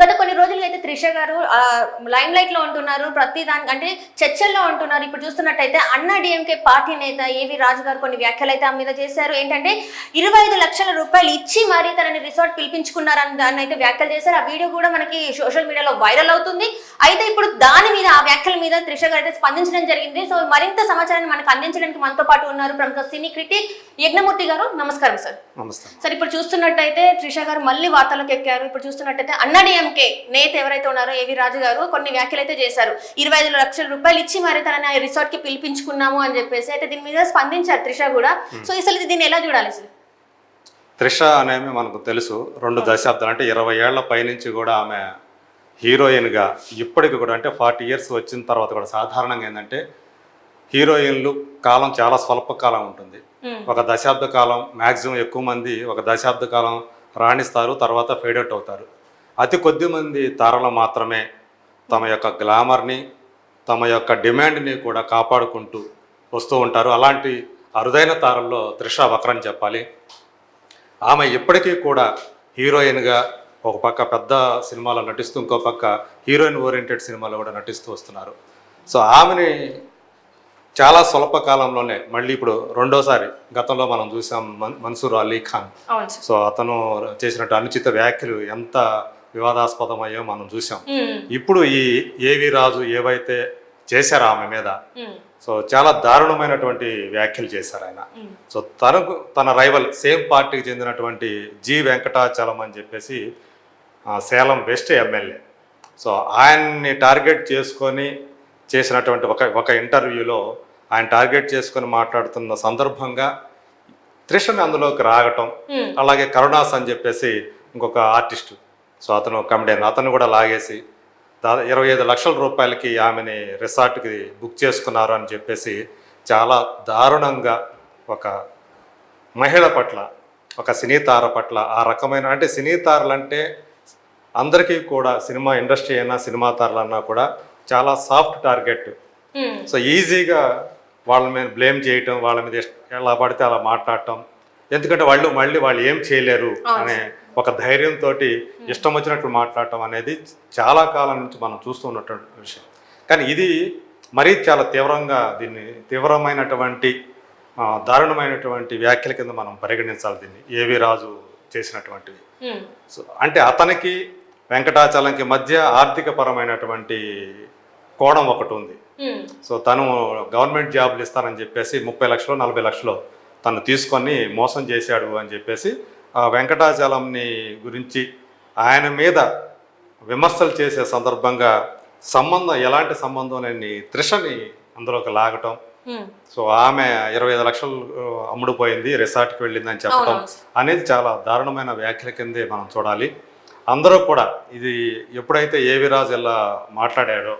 గత కొన్ని రోజులుగా అయితే త్రిష గారు లైమ్ లైట్లో ఉంటున్నారు. ప్రతి దానికి అంటే చర్చల్లో ఉంటున్నారు. ఇప్పుడు చూస్తున్నట్టయితే అన్నా డిఎంకే పార్టీ నేత ఏవి రాజు గారు కొన్ని వ్యాఖ్యలు అయితే ఆమె మీద చేశారు. ఏంటంటే ఇరవై ఐదు లక్షల రూపాయలు ఇచ్చి మరీ తనని రిసార్ట్ పిలిపించుకున్నారని దాన్ని అయితే వ్యాఖ్యలు చేశారు. ఆ వీడియో కూడా మనకి సోషల్ మీడియాలో వైరల్ అవుతుంది. అయితే ఇప్పుడు దాని మీద ఆ వ్యాఖ్యల మీద త్రిష గారు అయితే స్పందించడం జరిగింది. సో మరింత సమాచారాన్ని మనకు అందించడానికి మనతో పాటు ఉన్నారు ప్రముఖ సినీ క్రిటిక్ యజ్ఞమూర్తి గారు. నమస్కారం సార్. సరే ఇప్పుడు చూస్తున్నట్టయితే త్రిష గారు మళ్ళీ వార్తలకు ఎక్కారు. ఇప్పుడు చూస్తున్నట్టయితే అన్నాడీఎంకే నేత ఎవరైతే ఉన్నారో ఏవి రాజు గారు కొన్ని వ్యాఖ్యలు అయితే చేశారు. ఇరవై ఐదు లక్షల రూపాయలు ఇచ్చి మరి తనని రిసార్ట్కి పిలిపించుకున్నాము అని చెప్పేసి అయితే దీని మీద స్పందించారు త్రిష కూడా. సో అసలు దీన్ని ఎలా చూడాలి సార్ త్రిష అనేవి మనకు తెలుసు. రెండు దశాబ్దాలు అంటే ఇరవై ఏళ్ళ పైనుంచి కూడా ఆమె హీరోయిన్గా ఇప్పటికి కూడా అంటే ఫార్టీ ఇయర్స్ వచ్చిన తర్వాత కూడా సాధారణంగా ఏంటంటే హీరోయిన్లు కాలం చాలా స్వల్ప కాలం ఉంటుంది. ఒక దశాబ్ద కాలం మ్యాక్సిమం ఎక్కువ మంది ఒక దశాబ్ద కాలం రాణిస్తారు తర్వాత ఫేడ్ అవుట్ అవుతారు. అతి కొద్ది మంది తారలు మాత్రమే తమ యొక్క గ్లామర్ని తమ యొక్క డిమాండ్ని కూడా కాపాడుకుంటూ వస్తూ ఉంటారు. అలాంటి అరుదైన తారల్లో త్రిష వక్రని చెప్పాలి. ఆమె ఇప్పటికీ కూడా హీరోయిన్గా ఒక పక్క పెద్ద సినిమాలో నటిస్తూ ఇంకో పక్క హీరోయిన్ ఓరియంటెడ్ సినిమాలో కూడా నటిస్తూ వస్తున్నారు. సో ఆమెని చాలా స్వల్ప కాలంలోనే మళ్ళీ ఇప్పుడు రెండోసారి గతంలో మనం చూసాం మన్- మన్సూర్ అలీ ఖాన్. సో అతను చేసినట్టు అనుచిత వ్యాఖ్యలు ఎంత వివాదాస్పదమయ్యో మనం చూసాం. ఇప్పుడు ఈ ఏవి రాజు ఏవైతే చేశారో ఆమె మీద. సో చాలా దారుణమైనటువంటి వ్యాఖ్యలు చేశారు ఆయన. సో తనకు తన రైవల్ సేమ్ పార్టీకి చెందినటువంటి జి వెంకటాచలం అని చెప్పేసి సేలం వెస్ట్ ఎమ్మెల్యే సో ఆయన్ని టార్గెట్ చేసుకొని చేసినటువంటి ఒక ఒక ఇంటర్వ్యూలో ఆయన టార్గెట్ చేసుకొని మాట్లాడుతున్న సందర్భంగా త్రిషని అందులోకి రాగటం. అలాగే కరుణాస్ అని చెప్పేసి ఇంకొక ఆర్టిస్ట్ సో అతను కమెడియన్ అతను కూడా లాగేసి దాదాపు ఇరవై ఐదు లక్షల రూపాయలకి ఆమెని రిసార్ట్కి బుక్ చేసుకున్నారు అని చెప్పేసి చాలా దారుణంగా ఒక మహిళ పట్ల ఒక సినీ తార పట్ల ఆ రకమైన అంటే సినీ తారలు అంటే అందరికీ కూడా సినిమా ఇండస్ట్రీ అయినా సినిమా తారలన్నా కూడా చాలా సాఫ్ట్ టార్గెట్. సో ఈజీగా వాళ్ళ మీద బ్లేమ్ చేయటం వాళ్ళ మీద ఎలా పడితే అలా మాట్లాడటం ఎందుకంటే వాళ్ళు మళ్ళీ వాళ్ళు ఏం చేయలేరు అనే ఒక ధైర్యంతో ఇష్టం వచ్చినట్లు మాట్లాడటం అనేది చాలా కాలం నుంచి మనం చూస్తూ ఉన్నటువంటి విషయం. కానీ ఇది మరీ చాలా తీవ్రంగా దీన్ని తీవ్రమైనటువంటి దారుణమైనటువంటి వ్యాఖ్యల కింద మనం పరిగణించాలి దీన్ని. ఏవి రాజు చేసినటువంటివి. సో అంటే అతనికి వెంకటాచలంకి మధ్య ఆర్థిక పరమైనటువంటి కోణం ఒకటి ఉంది. సో తను గవర్నమెంట్ జాబ్లు ఇస్తానని చెప్పేసి ముప్పై లక్షలు నలభై లక్షలు తను తీసుకొని మోసం చేశాడు అని చెప్పేసి ఆ వెంకటాచలంని గురించి ఆయన మీద విమర్శలు చేసే సందర్భంగా సంబంధం ఎలాంటి సంబంధం లేని త్రిషని అందులోకి లాగటం. సో ఆమె ఇరవై ఐదు లక్షలు అమ్ముడుపోయింది రిసార్ట్కి వెళ్ళిందని చెప్పటం అవునవును. అనేది చాలా దారుణమైన వ్యాఖ్యల కిందే మనం చూడాలి అందరూ కూడా ఇది ఎప్పుడైతే ఏవి రాజు ఇలా మాట్లాడాడో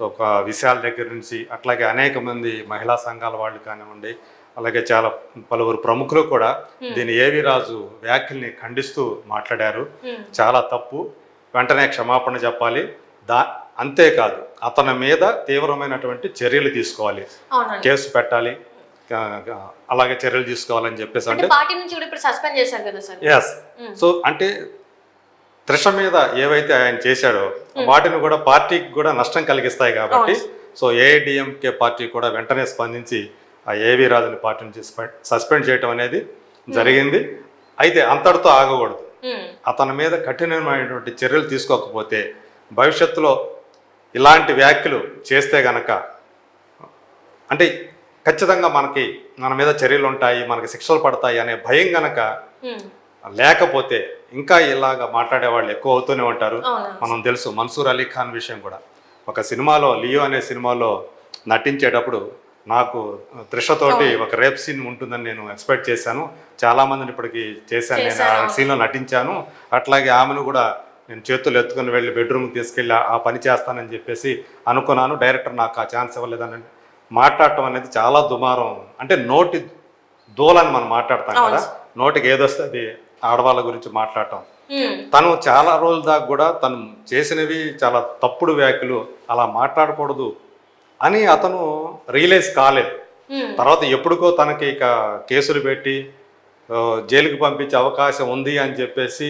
ఒక విశాల్ దగ్గర నుంచి అట్లాగే అనేక మంది మహిళా సంఘాల వాళ్ళు కానివ్వండి అలాగే చాలా పలువురు ప్రముఖులు కూడా దీని ఏవి రాజు వ్యాఖ్యల్ని ఖండిస్తూ మాట్లాడారు. చాలా తప్పు. వెంటనే క్షమాపణ చెప్పాలి. దా అంతేకాదు అతని మీద తీవ్రమైనటువంటి చర్యలు తీసుకోవాలి. కేసు పెట్టాలి. అలాగే చర్యలు తీసుకోవాలని చెప్పేసి అంటే అంటే పార్టీ నుంచి కూడా ఇప్పుడు సస్పెండ్ చేశారు కదా సార్? ఎస్ సో అంటే త్రిష మీద ఏవైతే ఆయన చేశాడో వాటిని కూడా పార్టీకి కూడా నష్టం కలిగిస్తాయి కాబట్టి సో ఏఐడిఎంకే పార్టీ కూడా వెంటనే స్పందించి ఆ ఏవి రాజుని పార్టీ నుంచి స్పె- సస్పెండ్ చేయటం అనేది జరిగింది. అయితే అంతటితో ఆగకూడదు. అతని మీద కఠినమైనటువంటి చర్యలు తీసుకోకపోతే భవిష్యత్తులో ఇలాంటి వ్యాఖ్యలు చేస్తే గనక అంటే ఖచ్చితంగా మనకి మన మీద చర్యలు ఉంటాయి మనకి శిక్షలు పడతాయి అనే భయం గనక. లేకపోతే ఇంకా ఇలాగా మాట్లాడే వాళ్ళు ఎక్కువ అవుతూనే ఉంటారు. మనం తెలుసు మన్సూర్ అలీ ఖాన్ విషయం కూడా. ఒక సినిమాలో లియో అనే సినిమాలో నటించేటప్పుడు నాకు త్రిషతోటి ఒక రేప్ సీన్ ఉంటుందని నేను ఎక్స్పెక్ట్ చేశాను. చాలా మందిని ఇప్పటికి చేశాను. నేను ఆ సీన్లో నటించాను. అట్లాగే ఆమెను కూడా నేను చేతులు ఎత్తుకుని వెళ్ళి బెడ్రూమ్కి తీసుకెళ్ళి ఆ- పని చేస్తానని చెప్పేసి అనుకున్నాను. డైరెక్టర్ నాకు ఆ ఛాన్స్ ఇవ్వలేదని మాట్లాడటం అనేది చాలా దుమారం. అంటే నోటి దూలని మనం మాట్లాడతాం కదా. నోటికి ఏదొస్తే అది ఆడవాళ్ళ గురించి మాట్లాడటం. తను చాలా రోజుల దాకా కూడా తను చేసినవి చాలా తప్పుడు వ్యాఖ్యలు. అలా మాట్లాడకూడదు. అని అతను రియలైజ్ కాలేదు. తర్వాత ఎప్పుడుకో తనకి ఇక కేసులు పెట్టి జైలుకి పంపించే అవకాశం ఉంది అని చెప్పేసి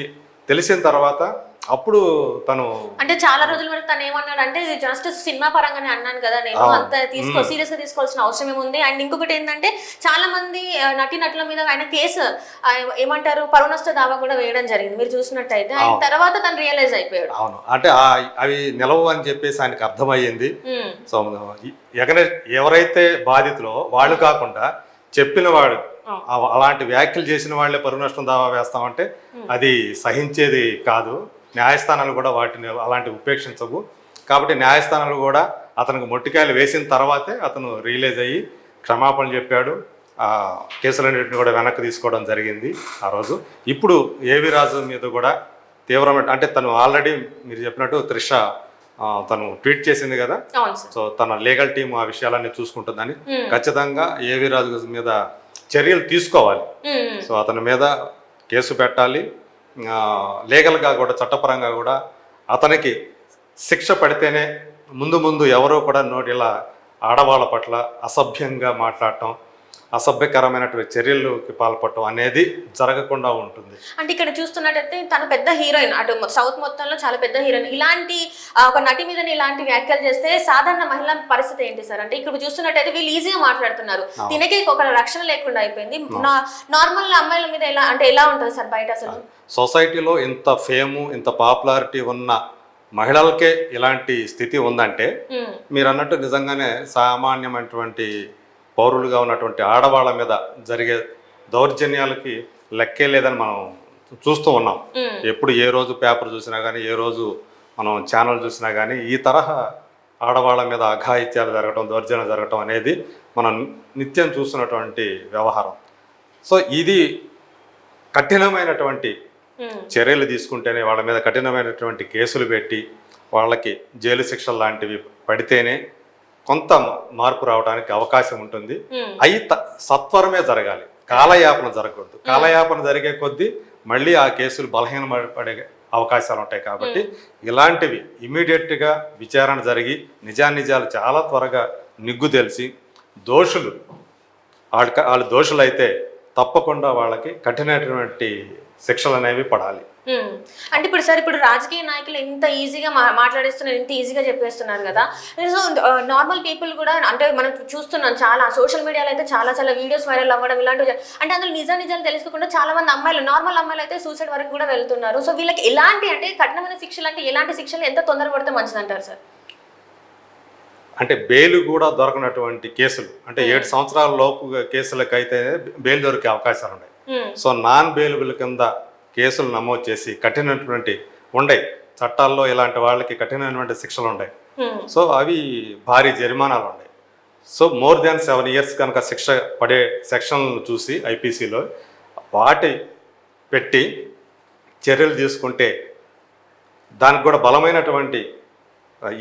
తెలిసిన తర్వాత అప్పుడు తను అంటే చాలా రోజుల వరకు తను ఏమన్నాడు అంటే జస్ట్ సినిమా పరంగానే అన్నాను కదా నేను. అంత తీసుకో సీరియస్గా తీసుకోవాల్సిన అవసరం ఏముంది? అండ్ ఇంకొకటి ఏంటంటే చాలా మంది ఆ, నటీనటుల మీద ఆయన కేసు ఏమంటారు పరునష్ట దావా కూడా వేయడం జరిగింది మీరు చూసినట్టయితే. ఆయన. తర్వాత తను రియలైజ్ అయిపోయాడు. అవును. అంటే అవి నిలవు అని చెప్పేసి ఆయనకు అర్థమయ్యింది. సో ఎవరైతే బాధితులో వాళ్ళు కాకుండా చెప్పిన వాడు అలాంటి వ్యాఖ్యలు చేసిన వాళ్ళే పరునష్టం దావా వేస్తామంటే అది సహించేది కాదు. న్యాయస్థానాలు కూడా వాటిని అలాంటి ఉపేక్షించవు. కాబట్టి న్యాయస్థానాలు కూడా అతనికి మొట్టికాయలు వేసిన తర్వాతే అతను రియలైజ్ అయ్యి క్షమాపణ చెప్పాడు. ఆ కేసులన్నింటిని కూడా వెనక్కి తీసుకోవడం జరిగింది ఆ రోజు. ఇప్పుడు ఏవి రాజు మీద కూడా తీవ్రమైన అంటే తను ఆల్రెడీ మీరు చెప్పినట్టు త్రిష తను ట్వీట్ చేసింది కదా? సో తన లీగల్ టీం ఆ విషయాలన్నీ చూసుకుంటుందని. ఖచ్చితంగా ఏవి రాజు మీద చర్యలు తీసుకోవాలి. సో అతని మీద కేసు పెట్టాలి. లీగల్గా కూడా చట్టపరంగా కూడా అతనికి శిక్ష పడితేనే ముందు ముందు ఎవరో కూడా నోటిలా ఆడవాళ్ళ పట్ల అసభ్యంగా మాట్లాడటం అసభ్యకరమైనటువంటి చర్యలకు పాల్పడటం అనేది జరగకుండా ఉంటుంది. అంటే ఇక్కడ చూస్తున్నట్టయితే తను పెద్ద హీరోయిన్ అటు సౌత్ మొత్తంలో చాలా పెద్ద హీరోయిన్. ఇలాంటి ఒక నటి మీద ఇలాంటి వ్యాఖ్యలు చేస్తే సాధారణ మహిళ పరిస్థితి ఏంటి సార్? అంటే ఇక్కడ చూస్తున్నట్టయితే వీళ్ళు ఈజీగా మాట్లాడుతున్నారు. తినకి ఒక రక్షణ లేకుండా అయిపోయింది. నా- నార్మల్ అమ్మాయిల మీద ఎలా అంటే ఎలా ఉంటుంది సార్ బయట అసలు? సొసైటీలో ఇంత ఫేము ఇంత పాపులారిటీ ఉన్న మహిళలకే ఇలాంటి స్థితి ఉందంటే మీరు అన్నట్టు నిజంగానే సామాన్యమైనటువంటి పౌరులుగా ఉన్నటువంటి ఆడవాళ్ళ మీద జరిగే దౌర్జన్యాలకి లెక్కే లేదని మనం చూస్తూ ఉన్నాం. ఎప్పుడు ఏ రోజు పేపర్ చూసినా కానీ ఏ రోజు మనం ఛానల్ చూసినా కానీ ఈ తరహా ఆడవాళ్ళ మీద అఘాయిత్యాలు జరగటం దౌర్జన్యం జరగటం అనేది మనం నిత్యం చూస్తున్నటువంటి వ్యవహారం. సో ఇది కఠినమైనటువంటి చర్యలు తీసుకుంటేనే వాళ్ళ మీద కఠినమైనటువంటి కేసులు పెట్టి వాళ్ళకి జైలు శిక్షలు లాంటివి పడితేనే కొంత మార్పు రావడానికి అవకాశం ఉంటుంది. అవి సత్వరమే జరగాలి. కాలయాపన జరగకూడదు. కాలయాపన జరిగే కొద్దీ మళ్ళీ ఆ కేసులు బలహీన పడే అవకాశాలు ఉంటాయి కాబట్టి ఇలాంటివి ఇమీడియట్గా విచారణ జరిగి నిజానిజాలు చాలా త్వరగా నిగ్గు తెలిసి దోషులు వాళ్ళ వాళ్ళు దోషులైతే తప్పకుండా వాళ్ళకి కఠినటువంటి శిక్షలు అనేవి పడాలి. అంటే ఇప్పుడు సార్ ఇప్పుడు రాజకీయ నాయకులు ఇంత ఈజీగా మాట్లాడేస్తున్నారు ఇంత ఈజీగా చెప్పేస్తున్నారు కదా. సో నార్మల్ పీపుల్ కూడా అంటే మనం చూస్తున్నాం చాలా సోషల్ మీడియాలో అయితే చాలా చాలా వీడియోస్ వైరల్ అవ్వడం ఇలాంటివి అంటే అందులో నిజా నిజాలు తెలుసుకోకుండా చాలా మంది అమ్మాయిలు నార్మల్ అమ్మాయిలు అయితే సూసైడ్ వరకు కూడా వెళ్తున్నారు. సో వీళ్ళకి ఎలాంటి అంటే కఠినమైన శిక్షలు అంటే ఎలాంటి శిక్షలు ఎంత తొందరపడితే మంచిది అంటారు సార్? అంటే బెయిల్ కూడా దొరకనటువంటి కేసులు. అంటే ఏడు సంవత్సరాల లోపు కేసులకైతే బెయిల్ దొరికే అవకాశాలు ఉన్నాయి సో నాన్ బెయిలబుల్ కింద కేసులు నమోదు చేసి కఠినటువంటి ఉండయి. చట్టాల్లో ఇలాంటి వాళ్ళకి కఠినమైనటువంటి శిక్షలు ఉన్నాయి సో అవి భారీ జరిమానాలు ఉన్నాయి so more than seven years కనుక శిక్ష పడే సెక్షన్లను చూసి ఐపీసీలో వాటి పెట్టి చర్యలు తీసుకుంటే దానికి కూడా బలమైనటువంటి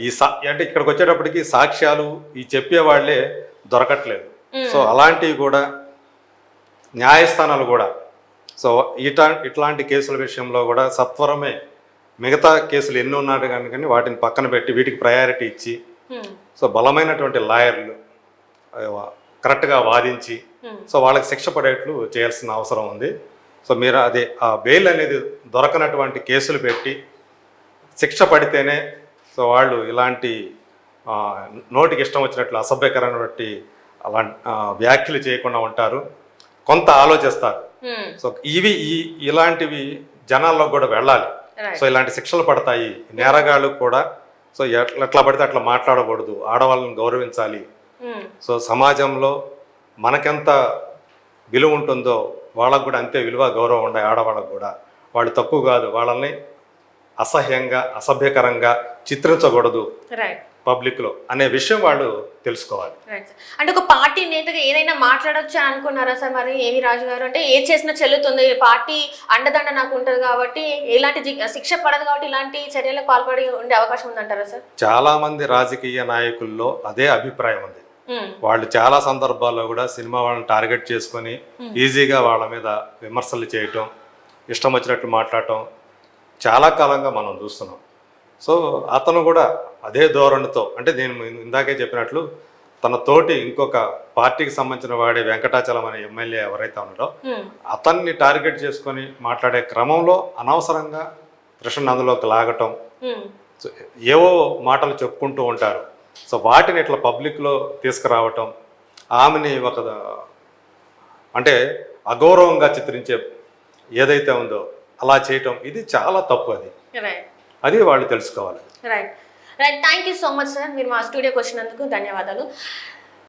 ఈ సా అంటే ఇక్కడికి వచ్చేటప్పటికి సాక్ష్యాలు ఈ చెప్పేవాళ్ళే దొరకట్లేదు. సో అలాంటివి కూడా న్యాయస్థానాలు కూడా సో ఇటా ఇట్లాంటి కేసుల విషయంలో కూడా సత్వరమే మిగతా కేసులు ఎన్ని ఉన్నాడు కానీ కానీ వాటిని పక్కన పెట్టి వీటికి ప్రయారిటీ ఇచ్చి సో బలమైనటువంటి లాయర్లు కరెక్ట్గా వాదించి సో వాళ్ళకి శిక్ష పడేట్లు చేయాల్సిన అవసరం ఉంది. సో మీరు అది ఆ బెయిల్ అనేది దొరకనటువంటి కేసులు పెట్టి శిక్ష పడితేనే సో వాళ్ళు ఇలాంటి నోటికి ఇష్టం వచ్చినట్లు అసభ్యకరమైనటువంటి అలాంటి వ్యాఖ్యలు చేయకుండా ఉంటారు. కొంత ఆలోచిస్తారు. సో ఇవి ఈ ఇలాంటివి జనాల్లో కూడా వెళ్ళాలి. సో ఇలాంటి శిక్షలు పడతాయి. నేరగాళ్ళు కూడా సో ఎట్లా ఎట్లా పడితే అట్లా మాట్లాడకూడదు. ఆడవాళ్ళని గౌరవించాలి. సో సమాజంలో మనకెంత విలువ ఉంటుందో వాళ్ళకు కూడా అంతే విలువ గౌరవం ఉండే ఆడవాళ్ళకు కూడా. వాళ్ళు తక్కువ కాదు. వాళ్ళని అసహ్యంగా అసభ్యకరంగా చిత్రించకూడదు. రైట్ పబ్లిక్లో అనే విషయం వాళ్ళు తెలుసుకోవాలి. అంటే ఒక పార్టీ నేతగా ఏదైనా మాట్లాడొచ్చు అని అనుకున్నారా సార్ మరి ఏవి రాజు గారు? అంటే ఏది చేసినా చెల్లుతుంది. పార్టీ అండదండ నాకు ఉంటుంది కాబట్టి ఎలాంటి జి- శిక్ష పడదు కాబట్టి ఇలాంటి చర్యలకు పాల్పడి ఉండే అవకాశం ఉందంటారా సార్? చాలామంది రాజకీయ నాయకుల్లో అదే అభిప్రాయం ఉంది. ఉమ్, వాళ్ళు చాలా సందర్భాల్లో కూడా సినిమా వాళ్ళని టార్గెట్ చేసుకొని ఈజీగా వాళ్ళ మీద విమర్శలు చేయటం ఇష్టం వచ్చినట్లు మాట్లాడటం చాలా కాలంగా మనం చూస్తున్నాం. సో అతను కూడా అదే ధోరణితో అంటే నేను ఇందాకే చెప్పినట్లు తన తోటి ఇంకొక పార్టీకి సంబంధించిన వాడే వెంకటాచలం అనే ఎమ్మెల్యే ఎవరైతే ఉన్నాడో అతన్ని టార్గెట్ చేసుకొని మాట్లాడే క్రమంలో అనవసరంగా కృష్ణ అందులోకి లాగటం. ఏవో మాటలు చెప్పుకుంటూ ఉంటారు. సో వాటిని ఇట్లా పబ్లిక్లో తీసుకురావటం ఆమెని ఒక అంటే అగౌరవంగా చిత్రించే ఏదైతే ఉందో అలా చేయటం ఇది చాలా తప్పు అది. అది వాళ్ళు తెలుసుకోవాలి. Right right thank you so much sir మీరు మా స్టూడియోకి వచ్చినందుకు ధన్యవాదాలు.